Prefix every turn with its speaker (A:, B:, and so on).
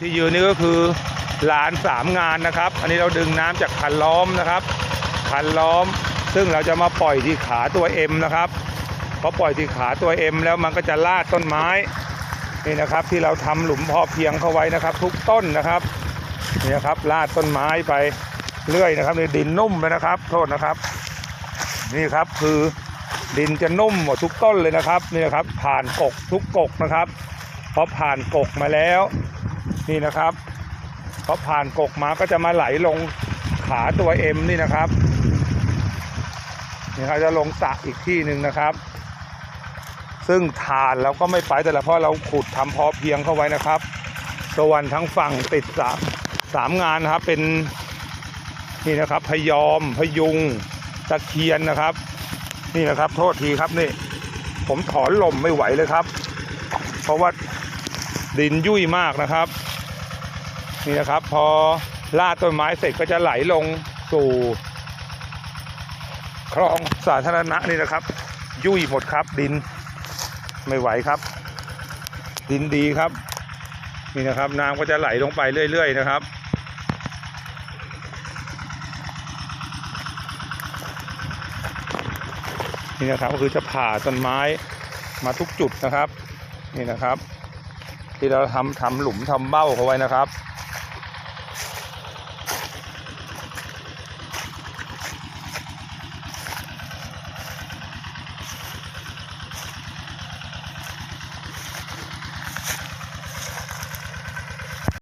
A: ที่ยืนนี่ก็คือหลานสามงานนะครับ อันนี้เราดึงน้ำจากคันล้อมนะครับ คันล้อม ซึ่งเราจะมาปล่อยที่ขาตัว M นะครับพอปล่อยที่ขาตัว M แล้วมันก็จะลาดต้นไม้นี่นะครับที่เราทำหลุมพอเพียงเข้าไว้นะครับ ทุกต้นนะครับนี่นะครับลาดต้นไม้ไปเรื่อยนะครับนี่ดินนุ่มไปนะครับ โทษนะครับ นี่ครับคือดินจะนุ่มหมดทุกต้นเลยนะครับนี่นะครับผ่านกกทุกกกนะครับพอผ่านกกมาแล้ว นี่นะครับพอผ่านกกมาก็จะมาไหลลงขาตัว M นี่นะครับนี่ครับจะลงสระอีกที่หนึ่งนะครับ ซึ่งฐานเราก็ไม่ไปแต่ละเพราะเราขุดทำพอเพียงเข้าไว้นะครับส่วนทั้งฝั่งติดสามสามงานนะครับเป็นนี่นะครับพยอมพยุงตะเคียนนะครับ นี่นะครับ โทษทีครับนี่ ผมถอนลมไม่ไหวเลยครับ เพราะว่าดินยุ่ยมากนะครับ นี่นะครับ พอลาดต้นไม้เสร็จก็จะไหลลงสู่คลองสาธารณะนี่นะครับ ยุ่ยหมดครับดินไม่ไหวครับ ดินดีครับ นี่นะครับน้ำก็จะไหลลงไปเรื่อยๆนะครับนี่นะครับก็คือจะผ่าต้นไม้มาทุกจุดนะครับ นี่นะครับ ที่เราทำทำหลุมทำเบ้าเขาไว้นะครับ